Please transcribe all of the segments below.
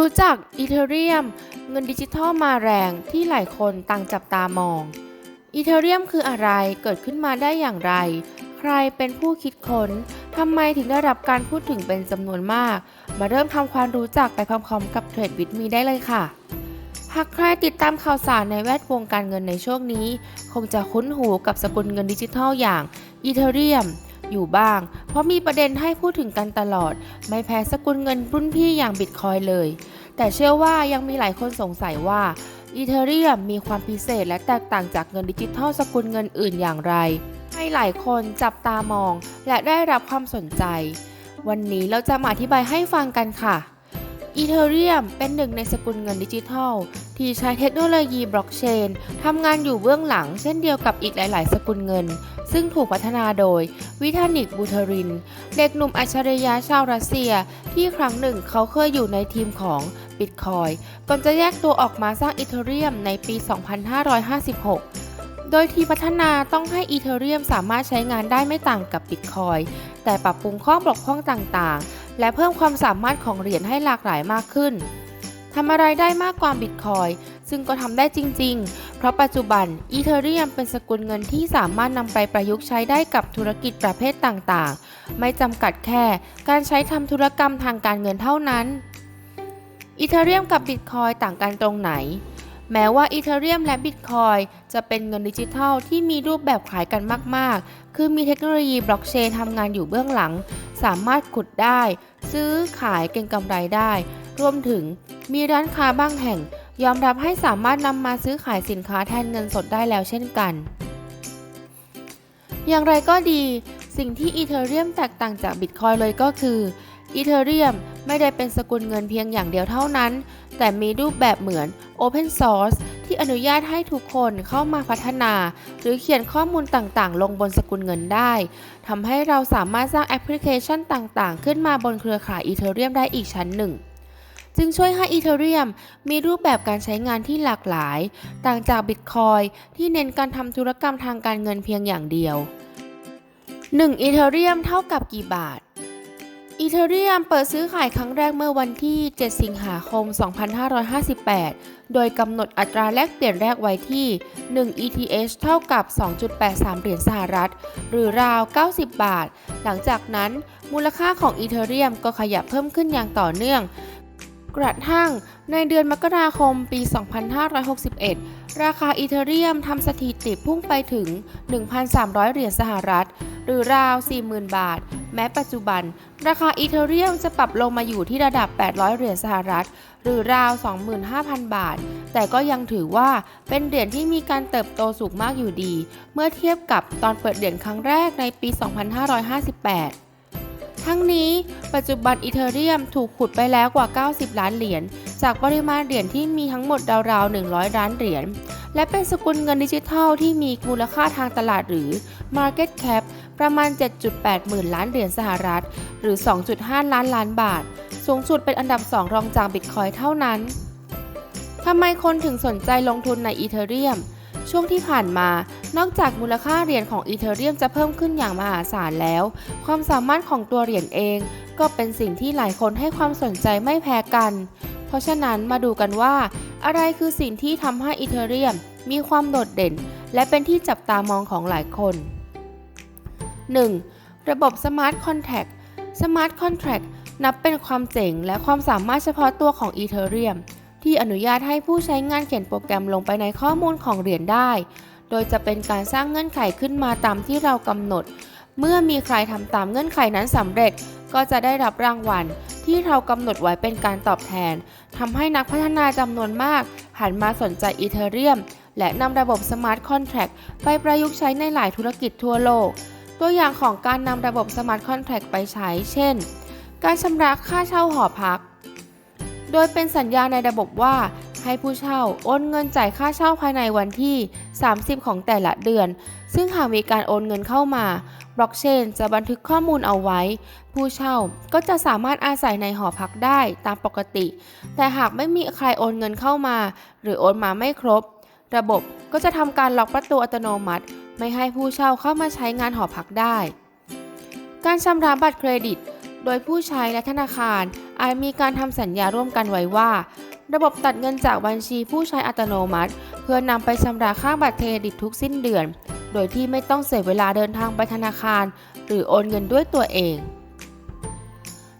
รู้จักอีเทเรียม เงินดิจิทัลมาแรงที่หลายคนต่างจับตามองอีเทเรียมคืออะไรเกิดขึ้นมาได้อย่างไร ใครเป็นผู้คิดค้นทำไมถึงได้รับการพูดถึงเป็นจำนวนมาก มาเริ่มทำความรู้จักไปพร้อมๆกับเทรดวิดมีได้เลยค่ะ หากใครติดตามข่าวสารในแวดวงการเงินในช่วงนี้ คงจะคุ้นหูกับสกุลเงินดิจิทัลอย่างอีเทเรียม อยู่บ้าง เพราะมีประเด็นให้พูดถึงกันตลอด ไม่แพ้สกุลเงินรุ่นพี่อย่างบิตคอยเลย แต่เชื่อว่ายังมีหลายคนสงสัยว่าอีเทเรียมมีความพิเศษและแตกต่างจากเงินดิจิทัลสกุลเงินอื่นอย่างไร ให้หลายคนจับตามองและได้รับความสนใจ วันนี้เราจะมาอธิบายให้ฟังกันค่ะ อีเทเรียมเป็นหนึ่งในสกุลเงินดิจิทัล ที่ใช้เทคโนโลยีบล็อกเชนทำงานอยู่เบื้องหลังเช่นเดียวกับอีกหลาย ๆ สกุลเงิน ซึ่งถูกพัฒนาโดยวิทานิกบูเทริน เด็กหนุ่มอัจฉริยะชาวรัสเซีย ที่ครั้งหนึ่งเขาเคยอยู่ในทีมของบิตคอยก่อนจะแยกตัวออกมาสร้างอีเทเรียมในปี 2556โดยทีมพัฒนาต้องให้อีเทเรียมสามารถใช้งานได้ไม่ต่างกับบิตคอยแต่ปรับปรุงข้อบกพร่องต่างๆ และเพิ่มความสามารถของเหรียญให้หลากหลายมากขึ้นทำอะไรได้มากกว่าบิตคอยซึ่งก็ทำได้จริง ๆ เพราะปัจจุบันอีเทเรียมเป็นสกุลเงินที่สามารถนำไปประยุกต์ใช้ได้กับธุรกิจประเภทต่างๆ ไม่จำกัดแค่การใช้ทำธุรกรรมทางการเงินเท่านั้นอีเทเรียมกับบิตคอยต่างกันตรงไหน แม้ว่าอีเทเรียมและบิตคอย จะเป็นเงินดิจิทัลที่มีรูปแบบขายกันมาก ๆ คือมีเทคโนโลยีบล็อกเชนทำงานอยู่เบื้องหลัง สามารถขุดได้ ซื้อขายเก็งกำไรได้ รวมถึงมีร้านค้าบางแห่ง ยอมรับให้สามารถนำมาซื้อขายสินค้าแทนเงินสดได้แล้วเช่นกัน อย่างไรก็ดี สิ่งที่อีเทเรียมแตกต่างจากบิตคอยเลยก็คืออีเทเรียมไม่ได้เป็นสกุลเงินเพียงอย่างเดียวเท่านั้น แต่มีรูปแบบเหมือน Open Source ที่อนุญาตให้ทุกคนเข้ามาพัฒนา หรือเขียนข้อมูลต่างๆ ลงบนสกุลเงินได้ทำให้เราสามารถสร้างแอปพลิเคชันต่างๆ ขึ้นมาบนเครือข่ายอีเทเรียมได้อีกชั้นหนึ่ง จึงช่วยให้อีเทเรียมมีรูปแบบการใช้งานที่หลากหลาย ต่างจากบิตคอยที่เน้นการทำธุรกรรมทางการเงินเพียงอย่างเดียว1อีเทเรียมเท่ากับกี่บาท อีเทเรียมเปิดซื้อขายครั้งแรกเมื่อวันที่ 7 สิงหาคม 2558 โดยกำหนดอัตราแลกเปลี่ยนแรกไว้ที่ 1 ETH เท่ากับ 2.83 เหรียญสหรัฐ หรือราว 90 บาท หลังจากนั้นมูลค่าของอีเทเรียมก็ขยับเพิ่มขึ้นอย่างต่อเนื่อง กระทั่งในเดือนมกราคมปี 2561 ราคาอีเทเรียมทำสถิติพุ่งไปถึง 1,300 เหรียญสหรัฐ หรือราว 40,000 บาท แม้ปัจจุบัน ราคาอีเทเรียมจะปรับลงมาอยู่ที่ระดับ 800 เหรียญสหรัฐ หรือราว 25,000 บาท แต่ก็ยังถือว่าเป็นเหรียญที่มีการเติบโตสูงมากอยู่ดี เมื่อเทียบกับตอนเปิดเหรียญครั้งแรกในปี 2558 ทั้งนี้ปัจจุบันอีเทเรียมถูกขุดไปแล้วกว่า 90 ล้านเหรียญ จากปริมาณเหรียญที่มีทั้งหมดราวๆ 100 ล้านเหรียญ และเป็นสกุลเงินดิจิทัลที่มีมูลค่าทางตลาดหรือ Market Cap ประมาณ 7.8 หมื่นล้านเหรียญสหรัฐ หรือ 2.5 ล้านล้านบาท สูงสุดเป็นอันดับ 2 รองจากบิตคอยเท่านั้นทำไมคนถึงสนใจลงทุนในอีเทเรียม ช่วงที่ผ่านมา นอกจากมูลค่าเหรียญของอีเทเรียมจะเพิ่มขึ้นอย่างมหาศาลแล้ว ความสามารถของตัวเหรียญเอง ก็เป็นสิ่งที่หลายคนให้ความสนใจไม่แพ้กัน เพราะฉะนั้นมาดูกันว่า อะไรคือสิ่งที่ทำให้อีเทเรียมมีความโดดเด่น และเป็นที่จับตามองของหลายคน 1. ระบบ Smart Contract Smart Contract นับเป็นความเจ๋งและความสามารถเฉพาะตัวของ Ethereum ที่อนุญาตให้ผู้ใช้งานเขียนโปรแกรมลงไปในข้อมูลของเหรียญได้ โดยจะเป็นการสร้างเงื่อนไขขึ้นมาตามที่เรากำหนด เมื่อมีใครทำตามเงื่อนไขนั้นสำเร็จ ก็จะได้รับรางวัล ที่เรากำหนดไว้เป็นการตอบแทนทำให้นักพัฒนาจำนวนมาก หันมาสนใจ Ethereum และนำระบบ Smart Contract ไปประยุกต์ใช้ในหลายธุรกิจทั่วโลก ตัวอย่างของการนำระบบ Smart Contract ไปใช้ เช่น การชำระค่าเช่าหอพัก โดยเป็นสัญญาในระบบว่า ให้ผู้เช่าโอนเงินจ่ายค่าเช่าภายในวันที่ 30 ของแต่ละเดือน ซึ่งหากมีการโอนเงินเข้ามาบล็อกเชนจะบันทึกข้อมูลเอาไว้ ผู้เช่าก็จะสามารถอาศัยในหอพักได้ตามปกติ แต่หากไม่มีใครโอนเงินเข้ามา หรือโอนมาไม่ครบ ระบบก็จะทำการล็อกประตูอัตโนมัติ ไม่ให้ผู้เช่าเข้ามาใช้งานหอพักได้ การชำระบัตรเครดิต โดยผู้ใช้และธนาคาร อาจมีการทำสัญญาร่วมกันไว้ว่า ระบบตัดเงินจากบัญชีผู้ใช้อัตโนมัติ เพื่อนำไปชำระค่าบัตรเครดิตทุกสิ้นเดือน โดยที่ไม่ต้องเสียเวลาเดินทางไปธนาคาร หรือโอนเงินด้วยตัวเอง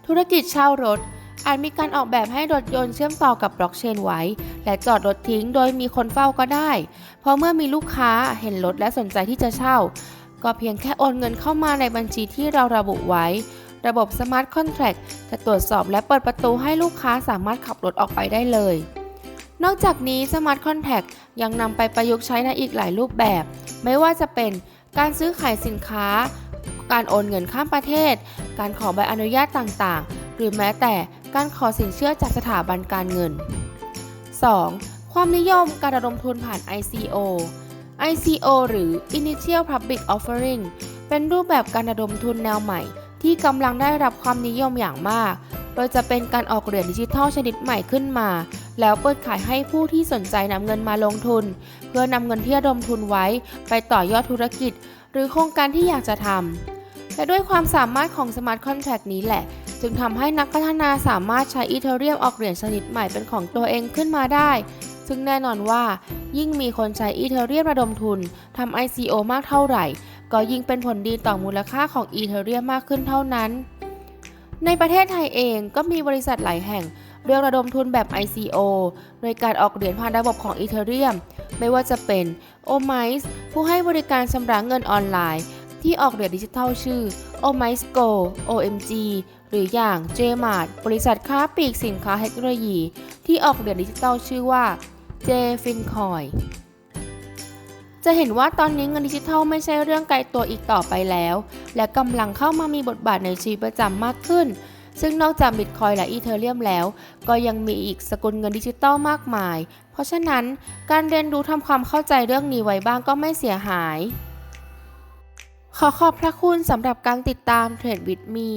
ธุรกิจเช่ารถอาจมีการออกแบบให้รถยนต์เชื่อมต่อกับบล็อกเชนไว้ และจอดรถทิ้งโดยมีคนเฝ้าก็ได้ เพราะเมื่อมีลูกค้าเห็นรถและสนใจที่จะเช่า ก็เพียงแค่โอนเงินเข้ามาในบัญชีที่เราระบุไว้ ระบบ Smart Contract จะตรวจสอบและเปิดประตูให้ลูกค้าสามารถขับรถออกไปได้เลย นอกจากนี้ Smart Contract ยังนำไปประยุกต์ใช้ในอีกหลายรูปแบบ ไม่ว่าจะเป็นการซื้อขายสินค้า การโอนเงินข้ามประเทศ การขอใบอนุญาตต่างๆ หรือแม้แต่การขอสินเชื่อจากสถาบันการเงิน 2. ความนิยมการระดมทุนผ่าน ICO ICO หรือ Initial Public Offering เป็นรูปแบบการระดมทุนแนวใหม่ ที่กำลังได้รับความนิยมอย่างมาก โดยจะเป็นการออกเหรียญดิจิทัลชนิดใหม่ขึ้นมา แล้วเปิดขายให้ผู้ที่สนใจนำเงินมาลงทุน เพื่อนำเงินที่ระดมทุนไว้ ไปต่อยอดธุรกิจ หรือโครงการที่อยากจะทำและด้วยความสามารถของ Smart Contract นี้แหละ จึงทำให้นักพัฒนาสามารถใช้อีเทเรียมออกเหรียญชนิดใหม่เป็นของตัวเองขึ้นมาได้ ซึ่งแน่นอนว่า ยิ่งมีคนใช้อีเทเรียมระดมทุนทำ ICO มากเท่าไหร่ ก็ยิ่งเป็นผลดีต่อมูลค่าของอีเทเรียมมากขึ้นเท่านั้น ในประเทศไทยเองก็มีบริษัทหลายแห่งเลือกระดมทุนแบบ ICO โดยการออกเหรียญผ่านระบบของอีเทเรียมไม่ว่าจะเป็น o m i c e ผู้ให้บริการชำระเงินออนไลน์ ที่ออกเหรียญดิจิทัลชื่อ o m i c e Go OMG หรืออย่าง JMart บริษัทค้าปลีกสินค้าเทคโนโลยี ที่ออกเหรียญดิจิทัลชื่อว่า JFinCoin จะเห็นว่าตอนนี้เงินดิจิทัลไม่ใช่เรื่องไกลตัวอีกต่อไปแล้ว และกำลังเข้ามามีบทบาทในชีวิตประจำมากขึ้น ซึ่งนอกจากบิตคอยและอีเธอเรียมแล้ว ก็ยังมีอีกสกุลเงินดิจิทัลมากมาย เพราะฉะนั้นการเรียนรู้ทำความเข้าใจเรื่องนี้ไว้บ้างก็ไม่เสียหาย ขอขอบพระคุณสำหรับการติดตามเทรดวิดมี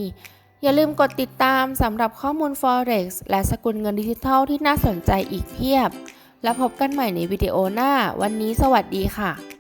อย่าลืมกดติดตามสำหรับข้อมูล Forex และสกุลเงินดิจิทัลที่น่าสนใจอีกเพียบ แล้วพบกันใหม่ในวิดีโอหน้า วันนี้สวัสดีค่ะ